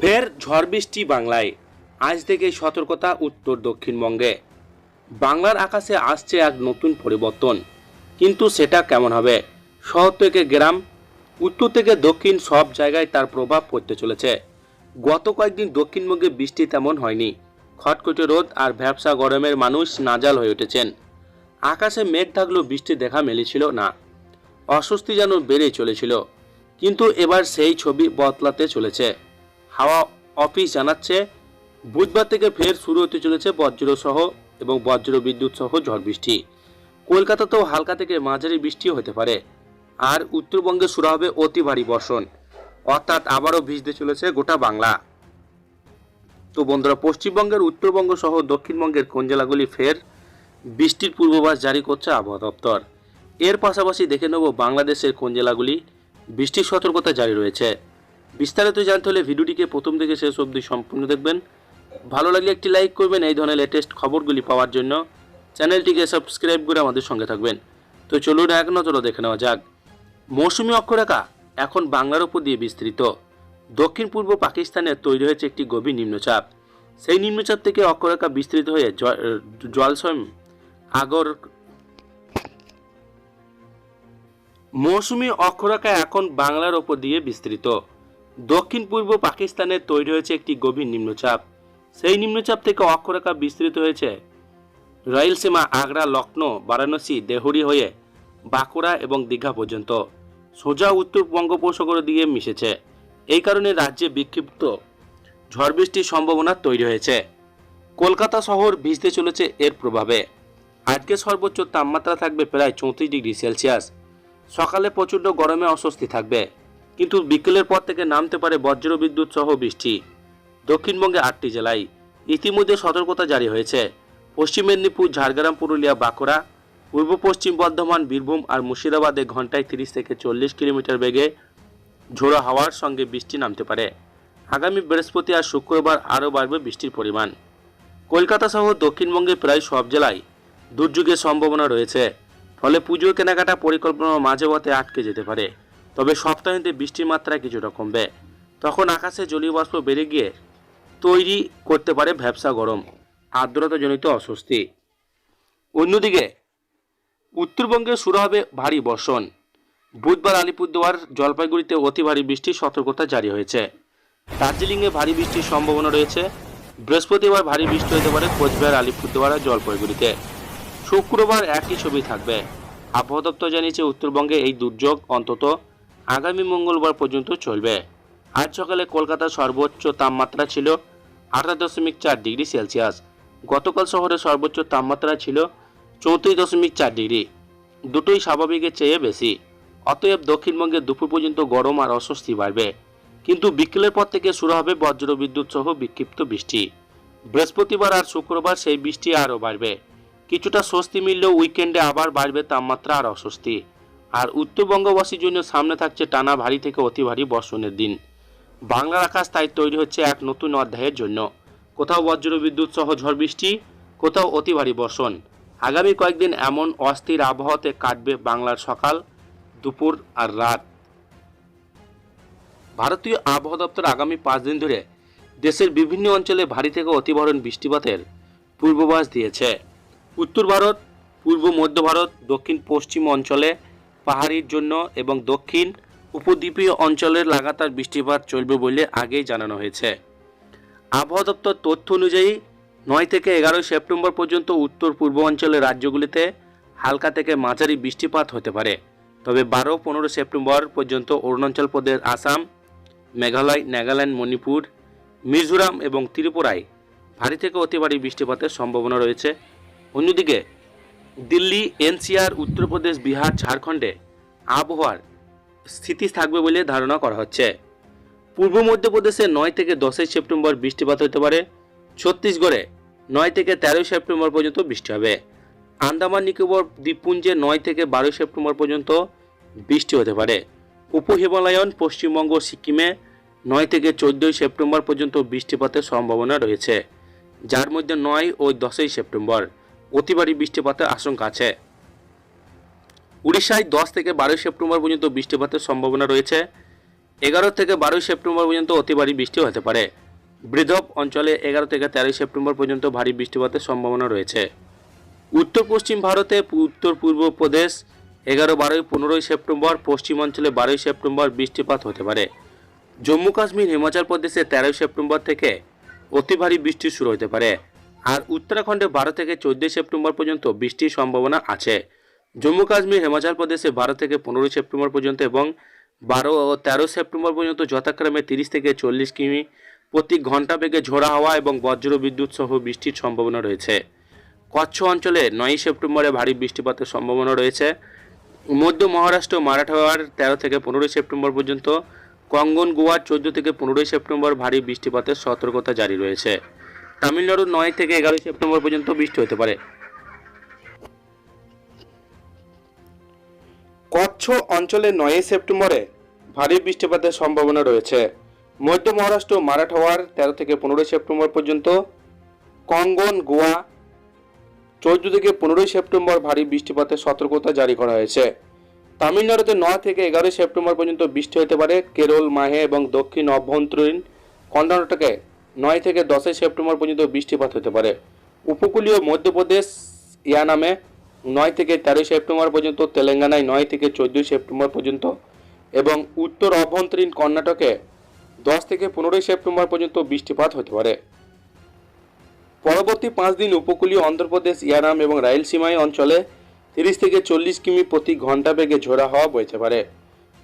ফের ঝড় বৃষ্টি বাংলায়। আজ থেকে সতর্কতা উত্তর দক্ষিণবঙ্গে। বাংলার আকাশে আসছে এক নতুন পরিবর্তন। কিন্তু সেটা কেমন হবে? শহর থেকে গ্রাম, উত্তর থেকে দক্ষিণ সব জায়গায় তার প্রভাব পড়তে চলেছে। গত কয়েকদিন দক্ষিণবঙ্গে বৃষ্টি তেমন হয়নি। খটখটে রোদ আর ভ্যাবসা গরমের মানুষ নাজাল হয়ে উঠেছেন। আকাশে মেঘ থাকলেও বৃষ্টি দেখা মেলেছিল না। অস্বস্তি যেন বেড়েই চলেছিল। কিন্তু এবার সেই ছবি বদলাতে চলেছে। হাওয়া অফিস জানাচ্ছে, বুধবার থেকে ফের শুরু হতে চলেছে বজ্রসহ এবং বজ্র বিদ্যুৎ সহ ঝড় বৃষ্টি। কলকাতাতেও হালকা থেকে মাঝারি বৃষ্টিও হতে পারে। আর উত্তরবঙ্গে শুরু হবে অতি ভারী বর্ষণ। অর্থাৎ আবারও ভিজতে চলেছে গোটা বাংলা। তো বন্ধুরা, পশ্চিমবঙ্গের উত্তরবঙ্গ সহ দক্ষিণবঙ্গের কোন জেলাগুলি ফের বৃষ্টির পূর্বাভাস জারি করছে আবহাওয়া দপ্তর? এর পাশাপাশি দেখে নেব বাংলাদেশের কোন জেলাগুলি বৃষ্টির সতর্কতা জারি রয়েছে। বিস্তারিত জানতে হলে ভিডিওটিকে প্রথম থেকে শেষ অবধি সম্পূর্ণ দেখবেন। ভালো লাগলে একটি লাইক করবেন এই ধরনের লেটেস্ট খবরগুলি পাওয়ার জন্য। চ্যানেলটিকে সাবস্ক্রাইব করে আমাদের সঙ্গে থাকবেন। তো চলুন এক নজরে দেখে নেওয়া যাক। মৌসুমী অক্ষরেখা এখন বাংলার উপর দিয়ে বিস্তৃত। দক্ষিণ পূর্ব পাকিস্তানে তৈরি হয়েছে একটি গভীর নিম্নচাপ। সেই নিম্নচাপ থেকে অক্ষরেখা বিস্তৃত হয়ে জলসম, আগর মৌসুমী অক্ষরেখা এখন বাংলার ওপর দিয়ে বিস্তৃত। দক্ষিণ পূর্ব পাকিস্তানে তৈরি হয়েছে একটি গভীর নিম্নচাপ। সেই নিম্নচাপ থেকে অক্ষরেখা বিস্তৃত হয়েছে। রায়লসীমা আগ্রা লখনৌ বারাণসী, দেহরি হয়ে বাঁকুড়া এবং দীঘা পর্যন্ত সোজা উত্তর বঙ্গোপসাগর দিয়ে মিশেছে। এই কারণে রাজ্যে বিক্ষিপ্ত ঝড় বৃষ্টির সম্ভাবনা তৈরি হয়েছে। কলকাতা শহর ভিজতে চলেছে এর প্রভাবে। আজকে সর্বোচ্চ তাপমাত্রা থাকবে প্রায় চৌত্রিশ ডিগ্রি সেলসিয়াস। সকালে প্রচণ্ড গরমে অস্বস্তি থাকবে। কিন্তু বিকেলের পর থেকে নামতে পারে বজ্রবিদ্যুৎ সহ বৃষ্টি। দক্ষিণবঙ্গে আটটি জেলায় ইতিমধ্যে সতর্কতা জারি হয়েছে। পশ্চিম মেদিনীপুর, ঝাড়গ্রাম, পুরুলিয়া, বাঁকুড়া, পূর্ব পশ্চিম বর্ধমান, বীরভূম আর মুর্শিদাবাদে ঘন্টায় তিরিশ থেকে চল্লিশ কিলোমিটার বেগে ঝোড়ো হাওয়ার সঙ্গে বৃষ্টি নামতে পারে। আগামী বৃহস্পতি আর শুক্রবার আরও বাড়বে বৃষ্টির পরিমাণ। কলকাতা সহ দক্ষিণবঙ্গের প্রায় সব জেলায় দুর্যোগের সম্ভাবনা রয়েছে। ফলে পুজোর কেনাকাটা পরিকল্পনা মাঝে পথে আটকে যেতে পারে। তবে সপ্তাহান্তে বৃষ্টির মাত্রা কিছুটা কমবে। তখন আকাশে জলীয় বাষ্প বেড়ে গিয়ে তৈরি করতে পারে ভ্যাবসা গরম, আর্দ্রতাজনিত অস্বস্তি। অন্যদিকে, উত্তরবঙ্গে শুরু হবে ভারী বর্ষণ। বুধবার আলিপুরদুয়ার জলপাইগুড়িতে অতি ভারী বৃষ্টির সতর্কতা জারি হয়েছে। দার্জিলিংয়ে ভারী বৃষ্টির সম্ভাবনা রয়েছে। বৃহস্পতিবার ভারী বৃষ্টি হতে পারে কোচবিহার, আলিপুরদুয়ার আর জলপাইগুড়িতে। শুক্রবার একই ছবি থাকবে। আবহাওয়া দপ্তর জানিয়েছে, উত্তরবঙ্গে এই দুর্যোগ অন্তত আগামী মঙ্গলবার পর্যন্ত চলবে। আজ সকালে কলকাতার সর্বোচ্চ তাপমাত্রা ছিল আঠাশ দশমিক চার ডিগ্রি সেলসিয়াস। গতকাল শহরে সর্বোচ্চ তাপমাত্রা ছিল চৌত্রিশ দশমিক চার ডিগ্রি। দুটোই স্বাভাবিকের চেয়ে বেশি। অতএব দক্ষিণবঙ্গে দুপুর পর্যন্ত গরম আর অস্বস্তি বাড়বে। কিন্তু বিকেলের পর থেকে শুরু হবে বজ্র বিদ্যুৎ সহ বিক্ষিপ্ত বৃষ্টি। বৃহস্পতিবার আর শুক্রবার সেই বৃষ্টি আরও বাড়বে। কিছুটা স্বস্তি মিললেও উইকেন্ডে আবার বাড়বে তাপমাত্রা আর অস্বস্তি। আর উত্তরবঙ্গবাসীর জন্য সামনে থাকছে টানা ভারী থেকে অতি ভারী বর্ষণের দিন। বাংলার আকাশ তাই তৈরি হচ্ছে এক নতুন অধ্যায়ের জন্য। কোথাও বজ্র বিদ্যুৎ সহ ঝড় বৃষ্টি, কোথাও অতি ভারী বর্ষণ। আগামী কয়েকদিন এমন অস্থির আবহাওয়াতে কাটবে বাংলার সকাল, দুপুর আর রাত। ভারতীয় আবহাওয়া দপ্তর আগামী পাঁচ দিন ধরে দেশের বিভিন্ন অঞ্চলে ভারী থেকে অতি ভারী বৃষ্টিপাতের পূর্বাভাস দিয়েছে। উত্তর ভারত, পূর্ব মধ্য ভারত, দক্ষিণ পশ্চিম অঞ্চলে পাহাড়ির জন্য এবং দক্ষিণ উপদ্বীপীয় অঞ্চলের লাগাতার বৃষ্টিপাত চলবে বলে আগেই জানানো হয়েছে। আবহাওয়া দপ্তর তথ্য অনুযায়ী নয় থেকে এগারোই সেপ্টেম্বর পর্যন্ত উত্তর পূর্ব অঞ্চলের রাজ্যগুলিতে হালকা থেকে মাঝারি বৃষ্টিপাত হতে পারে। তবে বারো, পনেরো সেপ্টেম্বর পর্যন্ত অরুণাচল প্রদেশ, আসাম, মেঘালয়, নাগাল্যান্ড, মণিপুর, মিজোরাম এবং ত্রিপুরায় ভারী থেকে অতি ভারী বৃষ্টিপাতের সম্ভাবনা রয়েছে। অন্যদিকে দিল্লি, এনসিআর, উত্তরপ্রদেশ, বিহার, ঝাড়খণ্ডে আবহাওয়ার স্থিতি থাকবে বলে ধারণা করা হচ্ছে। পূর্ব মধ্যপ্রদেশে নয় থেকে দশই সেপ্টেম্বর বৃষ্টিপাত হতে পারে। ছত্তিশগড়ে নয় থেকে তেরোই সেপ্টেম্বর পর্যন্ত বৃষ্টি হবে। আন্দামান, নিকোবর, দ্বীপপুঞ্জে নয় থেকে বারোই সেপ্টেম্বর পর্যন্ত বৃষ্টি হতে পারে। উপ হিমালয়ন পশ্চিমবঙ্গ, সিকিমে নয় থেকে চোদ্দোই সেপ্টেম্বর পর্যন্ত বৃষ্টিপাতের সম্ভাবনা রয়েছে। যার মধ্যে নয় ও দশই সেপ্টেম্বর। অতিবারী বৃষ্টিপাতের আশঙ্কা আছে। উড়িষ্যায় দশ থেকে বারোই সেপ্টেম্বর পর্যন্ত বৃষ্টিপাতের সম্ভাবনা রয়েছে। এগারো থেকে বারোই সেপ্টেম্বর পর্যন্ত অতিভারী বৃষ্টি হতে পারে। বৃধব অঞ্চলে এগারো থেকে তেরোই সেপ্টেম্বর পর্যন্ত ভারী বৃষ্টিপাতের সম্ভাবনা রয়েছে। উত্তর পশ্চিম ভারতে উত্তর পূর্ব প্রদেশ এগারো, বারোই, পনেরোই সেপ্টেম্বর পশ্চিমাঞ্চলে বারোই সেপ্টেম্বর বৃষ্টিপাত হতে পারে। জম্মু কাশ্মীর হিমাচল প্রদেশে তেরোই সেপ্টেম্বর থেকে অতি ভারী বৃষ্টি শুরু হতে পারে। আর উত্তরাখণ্ডে বারো থেকে চোদ্দোই সেপ্টেম্বর পর্যন্ত বৃষ্টির সম্ভাবনা আছে। জম্মু কাশ্মীর, হিমাচল প্রদেশে বারো থেকে পনেরোই সেপ্টেম্বর পর্যন্ত এবং বারো ও তেরো সেপ্টেম্বর পর্যন্ত যথাক্রমে তিরিশ থেকে চল্লিশ কিমি প্রতি ঘণ্টা বেগে ঝোড়া হাওয়া এবং বজ্র বিদ্যুৎ সহ বৃষ্টির সম্ভাবনা রয়েছে। কচ্ছ অঞ্চলে নয়ই সেপ্টেম্বরে ভারী বৃষ্টিপাতের সম্ভাবনা রয়েছে। মধ্য মহারাষ্ট্র মারাঠাওয়ার তেরো থেকে পনেরোই সেপ্টেম্বর পর্যন্ত, কঙ্গন গোয়ার চোদ্দ থেকে পনেরোই সেপ্টেম্বর ভারী বৃষ্টিপাতের সতর্কতা জারি রয়েছে। তামিলনাড়ুর নয় থেকে এগারোই সেপ্টেম্বর পর্যন্ত বৃষ্টি হতে পারে। কচ্ছ অঞ্চলে নয়ই সেপ্টেম্বরে ভারী বৃষ্টিপাতের সম্ভাবনা রয়েছে। মধ্য মহারাষ্ট্র মারাঠাওয়ার তেরো থেকে পনেরোই সেপ্টেম্বর পর্যন্ত, কঙ্গন, গোয়া, চৌদ্দ থেকে পনেরোই সেপ্টেম্বর ভারী বৃষ্টিপাতের সতর্কতা জারি করা হয়েছে। তামিলনাড়ুতে নয় থেকে এগারোই সেপ্টেম্বর পর্যন্ত বৃষ্টি হতে পারে। কেরল, মাহে এবং দক্ষিণ অভ্যন্তরীণ কর্ণাটকে নয় থেকে দশই সেপ্টেম্বর পর্যন্ত বৃষ্টিপাত হতে পারে। উপকূলীয় মধ্যপ্রদেশ ইয়ানামে নয় থেকে তেরোই সেপ্টেম্বর পর্যন্ত, তেলেঙ্গানায় নয় থেকে চোদ্দোই সেপ্টেম্বর পর্যন্ত এবং উত্তর অভ্যন্তরীণ কর্ণাটকে দশ থেকে পনেরোই সেপ্টেম্বর পর্যন্ত বৃষ্টিপাত হতে পারে। পরবর্তী পাঁচ দিন উপকূলীয় অন্ধ্রপ্রদেশ ইয়ানাম এবং রায়লসীমাই অঞ্চলে তিরিশ থেকে চল্লিশ কিমি প্রতি ঘণ্টা বেগে ঝোড়া হওয়া বইতে পারে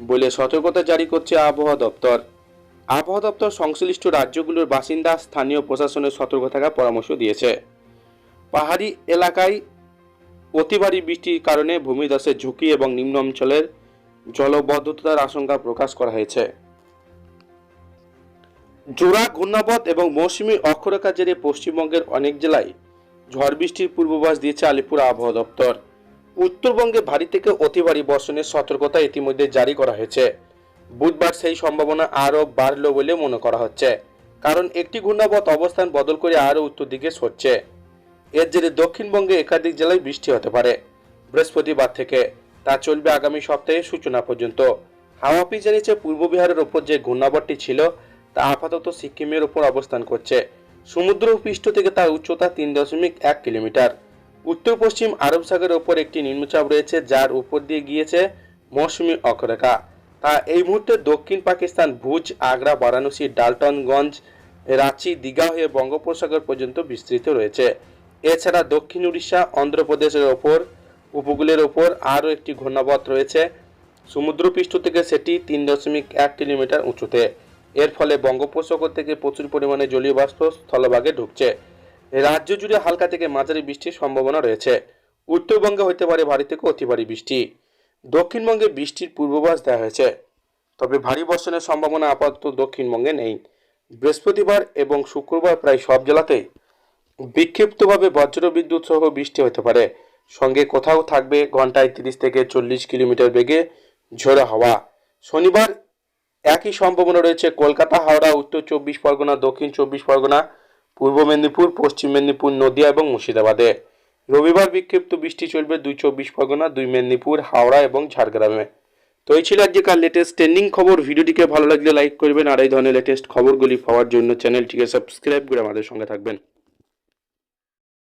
বলে সতর্কতা জারি করছে আবহাওয়া দপ্তর। আবহাওয়া দপ্তর সংশ্লিষ্ট রাজ্যগুলোর বাসিন্দা স্থানীয় প্রশাসনের সতর্ক থাকার পরামর্শ দিয়েছে। পাহাড়ি এলাকায় অতি ভারী বৃষ্টির কারণে ভূমিধসের ঝুঁকি এবং নিম্ন অঞ্চলের জলবদ্ধতার আশঙ্কা প্রকাশ করা হয়েছে। জোড়া, ঘূর্ণাবত এবং মৌসুমী অক্ষরেখার জেরে পশ্চিমবঙ্গের অনেক জেলায় ঝড় বৃষ্টির পূর্বাভাস দিয়েছে আলিপুর আবহাওয়া দপ্তর। উত্তরবঙ্গে ভারী থেকে অতি ভারী বর্ষণের সতর্কতা ইতিমধ্যে জারি করা হয়েছে। বুধবার সেই সম্ভাবনা আরও বাড়ল বলে মনে করা হচ্ছে। কারণ একটি ঘূর্ণাবত অবস্থান বদল করে আরও উত্তর দিকে সরছে। এর জেরে দক্ষিণবঙ্গে একাধিক জেলায় বৃষ্টি হতে পারে বৃহস্পতিবার থেকে। তা চলবে আগামী সপ্তাহে সূচনা পর্যন্ত। হাওয়া অফিস জানিয়েছে, পূর্ব বিহারের ওপর যে ঘূর্ণাবতটি ছিল, তা আপাতত সিকিমের ওপর অবস্থান করছে। সমুদ্র পৃষ্ঠ থেকে তার উচ্চতা তিন দশমিক এক কিলোমিটার। উত্তর পশ্চিম আরব সাগরের ওপর একটি নিম্নচাপ রয়েছে, যার উপর দিয়ে গিয়েছে মৌসুমি অক্ষরেখা তা এই মুহূর্তে দক্ষিণ পাকিস্তান, ভুজ, আগ্রা, বারাণসী, ডালটনগঞ্জ, রাঁচি, দীঘা হয়ে বঙ্গোপসাগর পর্যন্ত বিস্তৃত রয়েছে। এছাড়া দক্ষিণ উড়িষ্যা, অন্ধ্রপ্রদেশের ওপর, উপকূলের ওপর আরও একটি ঘূর্ণাবত রয়েছে। সমুদ্রপৃষ্ঠ থেকে সেটি তিন দশমিক এক কিলোমিটার উঁচুতে। এর ফলে বঙ্গোপসাগর থেকে প্রচুর পরিমাণে জলীয় বাষ্প স্থলভাগে ঢুকছে। রাজ্য জুড়ে হালকা থেকে মাঝারি বৃষ্টির সম্ভাবনা রয়েছে। উত্তরবঙ্গে হতে পারে ভারী থেকে অতি ভারী বৃষ্টি। দক্ষিণবঙ্গে বৃষ্টির পূর্বাভাস দেওয়া হয়েছে। তবে ভারী বর্ষণের সম্ভাবনা আপাতত দক্ষিণবঙ্গে নেই। বৃহস্পতিবার এবং শুক্রবার প্রায় সব জেলাতেই বিক্ষিপ্তভাবে বজ্রবিদ্যুৎ সহ বৃষ্টি হতে পারে। সঙ্গে কোথাও থাকবে ঘন্টায় তিরিশ থেকে চল্লিশ কিলোমিটার বেগে ঝোড়ো হাওয়া। শনিবার একই সম্ভাবনা রয়েছে কলকাতা, হাওড়া, উত্তর চব্বিশ পরগনা, দক্ষিণ চব্বিশ পরগনা, পূর্ব মেদিনীপুর, পশ্চিম মেদিনীপুর, নদিয়া এবং মুর্শিদাবাদে। রবিবার বিক্ষিপ্ত বৃষ্টি চলবে দুই চব্বিশ পরগনা, দুই মেদিনীপুর, হাওড়া এবং ঝাড়গ্রামে। তো এই ছিল আজকেকার লেটেস্ট ট্রেন্ডিং খবর। ভিডিওটিকে ভালো লাগলে লাইক করবেন। আর এই ধরনের লেটেস্ট খবরগুলি পাওয়ার জন্য চ্যানেলটিকে সাবস্ক্রাইব করে আমাদের সঙ্গে থাকবেন।